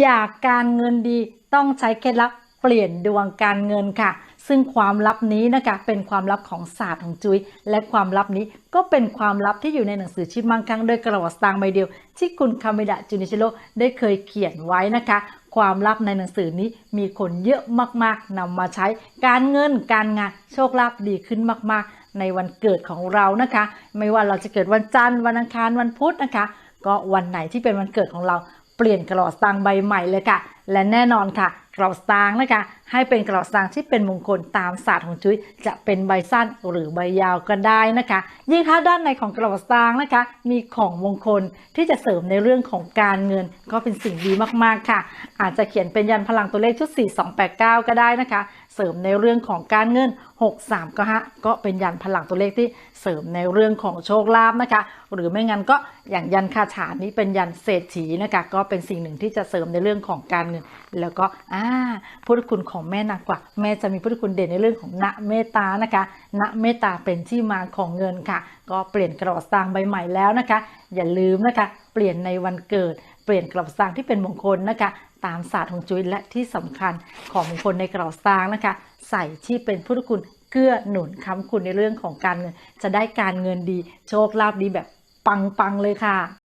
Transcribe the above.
อยากการเงินดีต้องใช้เคล็ดลับเปลี่ยนดวงการเงินค่ะ ซึ่งความลับนี้นะคะเป็นความลับของศาสตร์ของจุ้ยและความลับนี้ก็เป็นความลับที่อยู่ในหนังสือชิมังคังโดยกระวัตสตางใบเดียว ที่คุณคาเมดะจูนิชิโร่ได้เคยเขียนไว้นะคะ ความลับในหนังสือนี้มีคนเยอะมากๆนำมาใช้การเงินการงานโชคลาภดีขึ้นมากๆ ในวันเกิดของเรานะคะ ไม่ว่าเราจะเกิดวันจันทร์วันอังคารวันพุธนะคะ ก็วันไหนที่เป็นวันเกิดของเรา เปลี่ยนกระสตางค์ใบใหม่เลยค่ะ และแน่นอนค่ะกระดาษสตางนะคะ ให้เป็นกระดาษสตางที่เป็นมงคลตามศาสตร์ของจุ้ยจะเป็นใบสั้นหรือใบยาวก็ได้นะคะ ยิ่งถ้าด้านในของกระดาษสตางนะคะ มีของมงคลที่จะเสริมในเรื่องของการเงิน ก็เป็นสิ่งดีมากๆค่ะ อาจจะเขียนเป็นยันพลังตัวเลขชุด 4289 ก็ได้นะคะ เสริมในเรื่องของการเงิน 63ก็ฮะก็เป็นยันพลังตัวเลขที่เสริมในเรื่องของโชคลาภนะคะ หรือไม่งั้นก็อย่างยันคาถานี้เป็นยันเศรษฐีนะคะ ก็เป็นสิ่งหนึ่งที่จะเสริมในเรื่องของการเงินแล้วก็อ่าพุทธคุณของแม่นางกวักแม่จะมีพุทธคุณเด่นในเรื่องของณเมตตานะคะณเมตตาเป็นที่มาของเงินค่ะ ก็เปลี่ยนกระดาษสตางค์ใบใหม่แล้วนะคะ อย่าลืมนะคะ เปลี่ยนในวันเกิด เปลี่ยนกระดาษสตางค์ที่เป็นมงคลนะคะ ตามศาสตร์ของจุ้ยและที่สำคัญของมงคลในกระดาษสตางค์นะคะ ใส่ที่เป็นพุทธคุณเกื้อหนุนค้ำคุณในเรื่องของการเงิน จะได้การเงินดีโชคลาภดีแบบปังๆเลยค่ะ